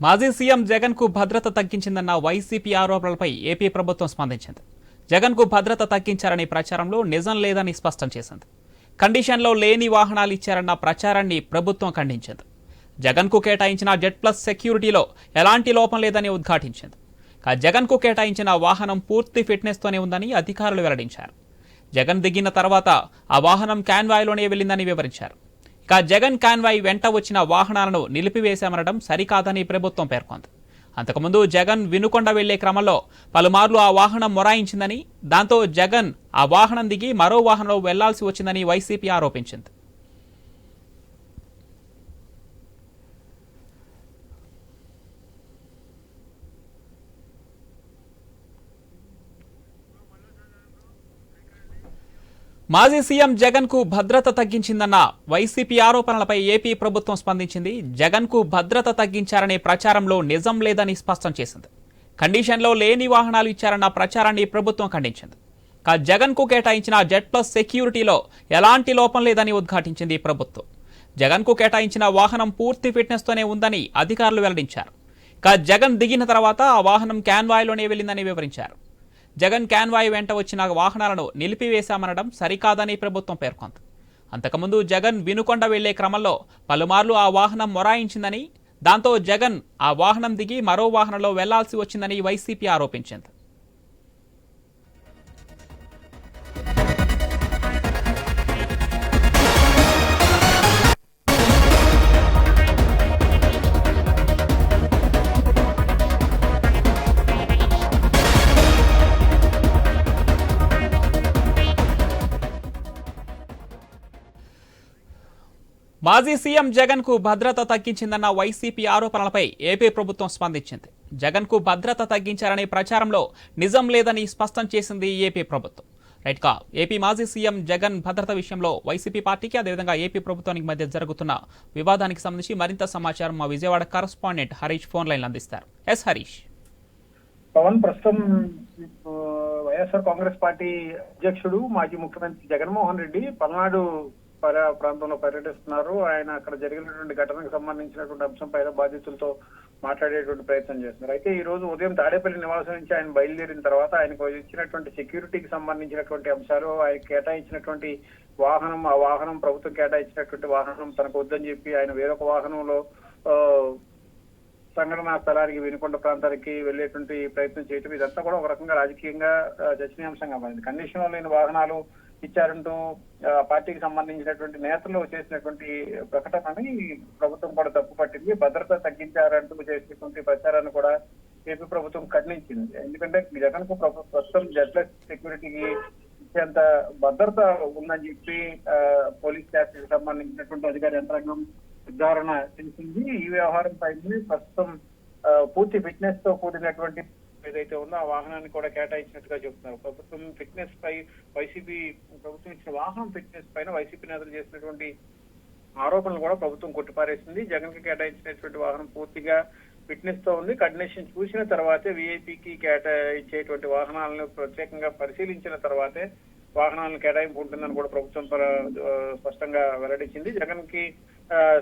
మాజీ సీఎం జగన్కు భద్రత తగ్గించిందన్న వైసీపీ ఆరోపణలపై ఏపీ ప్రభుత్వం స్పందించింది. జగన్కు భద్రత తగ్గించారనే ప్రచారంలో నిజం లేదని స్పష్టం చేసింది. కండిషన్లో లేని వాహనాలు ఇచ్చారన్న ప్రచారాన్ని ప్రభుత్వం ఖండించింది. జగన్కు కేటాయించిన జెడ్ ప్లస్ సెక్యూరిటీలో ఎలాంటి లోపం లేదని ఉద్ఘాటించింది. జగన్కు కేటాయించిన వాహనం పూర్తి ఫిట్నెస్తోనే ఉందని అధికారులు వెల్లడించారు. జగన్ దిగిన తర్వాత ఆ వాహనం క్యాన్వాయ్లోనే వెళ్ళిందని వివరించారు. ఇక జగన్ కాన్వాయ్ వెంట వచ్చిన వాహనాలను నిలిపివేశామనడం సరికాదని ప్రభుత్వం పేర్కొంది. అంతకుముందు జగన్ వినుకొండ వెళ్ళే క్రమంలో పలుమార్లు ఆ వాహనం మొరాయించిందని దాంతో జగన్ ఆ వాహనం దిగి మరో వాహనంలో వెళ్ళాల్సి వచ్చిందని వైసీపీ ఆరోపించింది. మాజీ సీఎం జగన్కు భద్రత తగ్గించిందన్న వైసీపీ ఆరోపణలపై ఏపీ ప్రభుత్వం స్పందించింది. జగన్కు భద్రత తగ్గించారనే ప్రచారంలో నిజం లేదని స్పష్టం చేసింది. కండిషన్లో లేని వాహనాలు ఇచ్చారన్న ప్రచారాన్ని ప్రభుత్వం ఖండించింది. కా జగన్కు కేటాయించిన జెడ్ ప్లస్ సెక్యూరిటీలో ఎలాంటి లోపం లేదని ఉద్ఘాటించింది ప్రభుత్వం. జగన్కు కేటాయించిన వాహనం పూర్తి ఫిట్నెస్తోనే ఉందని అధికారులు వెల్లడించారు. కా జగన్ దిగిన తర్వాత ఆ వాహనం క్యాన్వాయ్లోనే వెళ్ళిందని వివరించారు. జగన్ క్యాన్వాయ్ వెంట వచ్చిన వాహనాలను నిలిపివేశామనడం సరికాదని ప్రభుత్వం పేర్కొంది. అంతకుముందు జగన్ వినుకొండ వెళ్ళే క్రమంలో పలుమార్లు ఆ వాహనం మొరాయించిందని దాంతో జగన్ ఆ వాహనం దిగి మరో వాహనంలో వెళ్ళాల్సి వచ్చిందని వైసీపీ ఆరోపించింది. మాజీ సీఎం జగన్కు భద్రత తగ్గించిందన్న వైసీపీ ఆరోపణలపై ఏపీ ప్రభుత్వం స్పందించింది. జగన్కు భద్రత తగ్గించారనే ప్రచారంలో నిజం లేదని స్పష్టం చేసింది ఏపీ ప్రభుత్వం. రైట్ కా ఏపీ మాజీ సీఎం జగన్ భద్రత విషయంలో వైసీపీ పార్టీకి అదేవిధంగా ఏపీ ప్రభుత్వానికి మధ్య జరుగుతున్న వివాదానికి సంబంధించి మరింత సమాచారం మా Vijayawada correspondent Harish phone line అందిస్తారు. ఎస్ హరీష్. పవన్ ప్రస్తుతం వైఎస్ఆర్ కాంగ్రెస్ పార్టీ అధ్యక్షుడు మాజీ ముఖ్యమంత్రి జగన్మోహన్ రెడ్డి పల్నాడు ప్రాంతంలో పర్యటిస్తున్నారు. ఆయన అక్కడ జరిగినటువంటి ఘటనకు సంబంధించినటువంటి అంశంపై బాధితులతో మాట్లాడేటువంటి ప్రయత్నం చేస్తున్నారు. అయితే ఈ రోజు ఉదయం తాడేపల్లి నివాసం నుంచి ఆయన బయలుదేరిన తర్వాత ఆయనకు ఇచ్చినటువంటి సెక్యూరిటీకి సంబంధించినటువంటి అంశాలు ఆయన కేటాయించినటువంటి వాహనం ఆ వాహనం ప్రభుత్వం కేటాయించినటువంటి వాహనం తనకు వద్దని చెప్పి ఆయన వేరొక వాహనంలో సంఘటనా స్థలానికి వినుకొండ ప్రాంతానికి వెళ్ళేటువంటి ప్రయత్నం చేయటం ఇదంతా కూడా ఒక రకంగా రాజకీయంగా చర్చనీయాంశంగా మారింది. కండిషన్ లేని వాహనాలు ఇచ్చారంటూ పార్టీకి సంబంధించినటువంటి నేతలు చేసినటువంటి ప్రకటనని ప్రభుత్వం కూడా తప్పుపట్టింది భద్రత తగ్గించారంటూ చేసినటువంటి ప్రచారాన్ని కూడా ఏపీ ప్రభుత్వం ఖండించింది. ఎందుకంటే జగన్కు ప్రస్తుతం జడ్లెస్ సెక్యూరిటీకి ఇచ్చేంత భద్రత ఉందని చెప్పి ఆ, పోలీస్ శాఖకి సంబంధించినటువంటి అధికార యంత్రాంగం నిర్ధారణ చేసింది. ఈ వ్యవహారం పైన ప్రస్తుతం ఆ, పూర్తి ఫిట్నెస్తో కూడినటువంటి ఏదైతే ఉందో ఆ వాహనాన్ని కూడా కేటాయించినట్టుగా చెబుతున్నారు. ప్రభుత్వం ఫిట్నెస్ పై వైసీపీ ప్రభుత్వం ఇచ్చిన వాహనం ఫిట్నెస్ పైన వైసీపీ నేతలు చేసినటువంటి ఆరోపణలు కూడా ప్రభుత్వం కొట్టిపారేసింది. జగన్కి కేటాయించినటువంటి వాహనం పూర్తిగా ఫిట్నెస్తో ఉంది. కండిషన్ చూసిన తర్వాతే వీఐపీకి కేటాయించేటువంటి వాహనాలను ప్రత్యేకంగా పరిశీలించిన తర్వాతే వాహనాలను కేటాయింపు ఉంటుందని కూడా ప్రభుత్వం స్పష్టంగా వెల్లడించింది. జగన్కి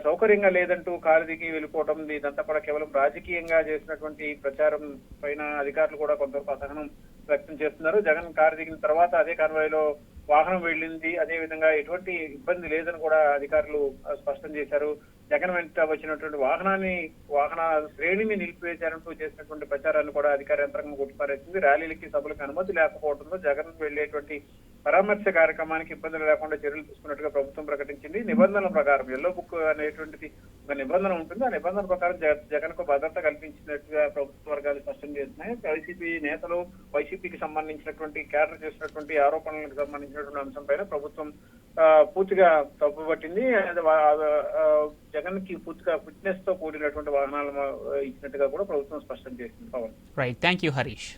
సౌకర్యంగా లేదంటూ కారు దిగి వెళ్ళిపోవడం ఇదంతా కూడా కేవలం రాజకీయంగా చేసినటువంటి ప్రచారం పైన అధికారులు కూడా కొంతవరకు అసహనం వ్యక్తం చేస్తున్నారు. జగన్ కారు దిగిన తర్వాత అదే కాన్వాయ్లో వాహనం వెళ్ళింది అదే విధంగా ఎటువంటి ఇబ్బంది లేదని కూడా అధికారులు స్పష్టం చేశారు. జగన్ వెంట వచ్చినటువంటి వాహనాన్ని వాహన శ్రేణిని నిలిపివేశారంటూ చేసినటువంటి ప్రచారాన్ని కూడా అధికార యంత్రాంగం కొట్టిపారేసింది. ర్యాలీలకి సభలకు అనుమతి లేకపోవడంతో జగన్ వెళ్ళేటువంటి పరామర్శ కార్యక్రమానికి ఇబ్బందులు లేకుండా చర్యలు తీసుకున్నట్టుగా ప్రభుత్వం ప్రకటించింది. నిబంధనల ప్రకారం ఎల్లో బుక్ అనేటువంటిది ఒక నిబంధన ఉంటుంది. ఆ నిబంధన ప్రకారం జగన్కు భద్రత కల్పించినట్టుగా ప్రభుత్వ వర్గాలు స్పష్టం చేస్తున్నాయి. వైసీపీ నేతలు వైసీపీకి సంబంధించినటువంటి క్యాడర్ చేసినటువంటి ఆరోపణలకు సంబంధించినటువంటి అంశం పైన ప్రభుత్వం పూర్తిగా తప్పుపట్టింది అది జగన్కి పూర్తిగా ఫిట్నెస్తో కూడినటువంటి వాహనాలు ఇచ్చినట్టుగా కూడా ప్రభుత్వం స్పష్టం చేసింది. Pavan right thank you Harish